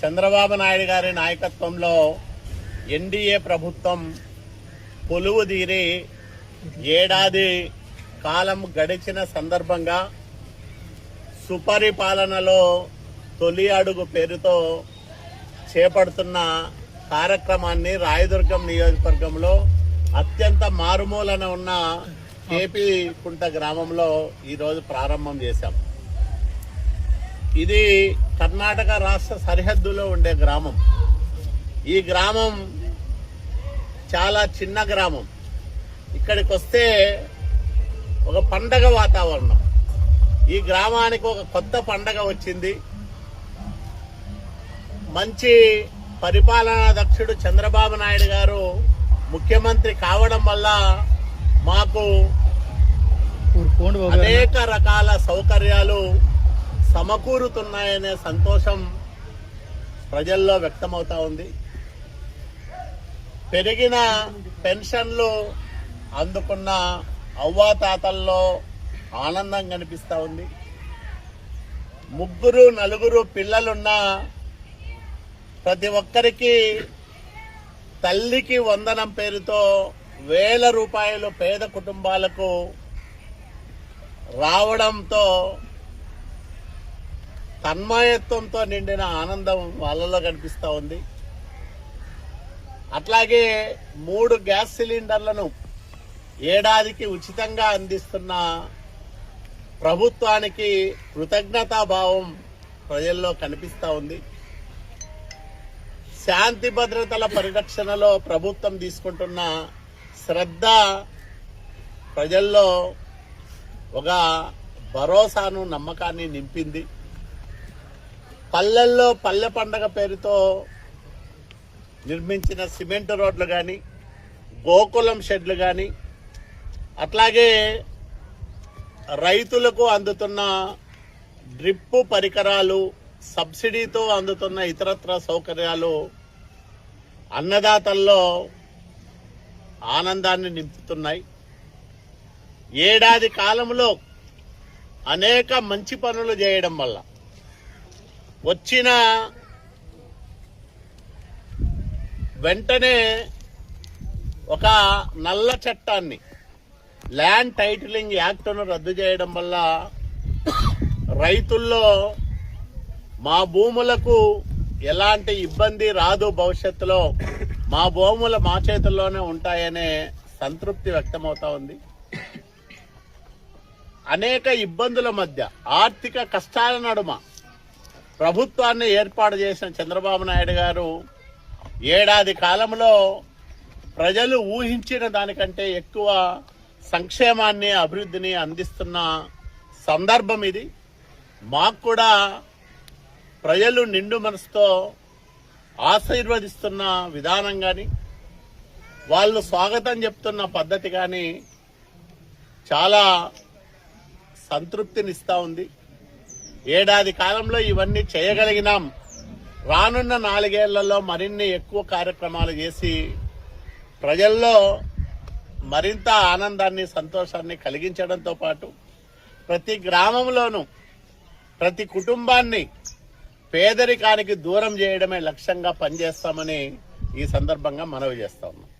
చంద్రబాబు నాయుడు గారి నాయకత్వంలో ఎన్డీఏ ప్రభుత్వం పొలువు తీరి ఏడాది కాలం గడిచిన సందర్భంగా సుపరిపాలనలో తొలి అడుగు పేరుతో చేపడుతున్న కార్యక్రమాన్ని రాయదుర్గం నియోజకవర్గంలో అత్యంత మారుమూలన ఉన్న కేపీ కుంట గ్రామంలో ఈరోజు ప్రారంభం చేశాం. ఇది కర్ణాటక రాష్ట్ర సరిహద్దులో ఉండే గ్రామం. ఈ గ్రామం చాలా చిన్న గ్రామం. ఇక్కడికి వస్తే ఒక పండగ వాతావరణం. ఈ గ్రామానికి ఒక కొత్త పండగ వచ్చింది. మంచి పరిపాలనా దక్షుడు చంద్రబాబు నాయుడు గారు ముఖ్యమంత్రి కావడం వల్ల మాకు అనేక రకాల సౌకర్యాలు సమకూరుతున్నాయనే సంతోషం ప్రజల్లో వ్యక్తమవుతా ఉంది. పెరిగిన పెన్షన్లు అందుకున్న అవ్వాతాతల్లో ఆనందం కనిపిస్తా ఉంది. ముగ్గురు నలుగురు పిల్లలున్న ప్రతి ఒక్కరికి తల్లికి వందనం పేరుతో వేల రూపాయలు పేద కుటుంబాలకు రావడంతో తన్మయత్వంతో నిండిన ఆనందం వాళ్ళలో కనిపిస్తూ ఉంది. అట్లాగే మూడు గ్యాస్ సిలిండర్లను ఏడాదికి ఉచితంగా అందిస్తున్న ప్రభుత్వానికి కృతజ్ఞతాభావం ప్రజల్లో కనిపిస్తూ ఉంది. శాంతి భద్రతల పరిరక్షణలో ప్రభుత్వం తీసుకుంటున్న శ్రద్ధ ప్రజల్లో ఒక భరోసాను నమ్మకాన్ని నింపింది. పల్లెల్లో పల్లె పండగ పేరుతో నిర్మించిన సిమెంట్ రోడ్లు కానీ గోకులం షెడ్లు కానీ అట్లాగే రైతులకు అందుతున్న డ్రిప్పు పరికరాలు సబ్సిడీతో అందుతున్న ఇతరత్ర సౌకర్యాలు అన్నదాతల్లో ఆనందాన్ని నింపుతున్నాయి. ఏడాది కాలంలో అనేక మంచి పనులు చేయడం వల్ల వచ్చిన వెంటనే ఒక నల్ల చట్టాన్ని ల్యాండ్ టైటిలింగ్ యాక్ట్ను రద్దు చేయడం వల్ల రైతుల్లో మా భూములకు ఎలాంటి ఇబ్బంది రాదు భవిష్యత్తులో. మా భూములు మా చేతుల్లోనే ఉంటాయనే సంతృప్తి వ్యక్తమవుతా ఉంది. అనేక ఇబ్బందుల మధ్య ఆర్థిక కష్టాల నడుమ ప్రభుత్వాన్ని ఏర్పాటు చేసిన చంద్రబాబు నాయుడు గారు ఏడాది కాలంలో ప్రజలు ఊహించిన దానికంటే ఎక్కువ సంక్షేమాన్ని అభివృద్ధిని అందిస్తున్న సందర్భం ఇది. మాకు కూడా ప్రజలు నిండు మనసుతో ఆశీర్వదిస్తున్న విధానం కానీ వాళ్ళు స్వాగతం చెప్తున్న పద్ధతి కానీ చాలా సంతృప్తినిస్తూ ఉంది. ఏడాది కాలంలో ఇవన్నీ చేయగలిగినాం. రానున్న నాలుగేళ్ళలో మరిన్ని ఎక్కువ కార్యక్రమాలు చేసి ప్రజల్లో మరింత ఆనందాన్ని సంతోషాన్ని కలిగించడంతో పాటు ప్రతి గ్రామంలోనూ ప్రతి కుటుంబాన్ని పేదరికానికి దూరం చేయడమే లక్ష్యంగా పనిచేస్తామని ఈ సందర్భంగా మనవి చేస్తా ఉన్నాం.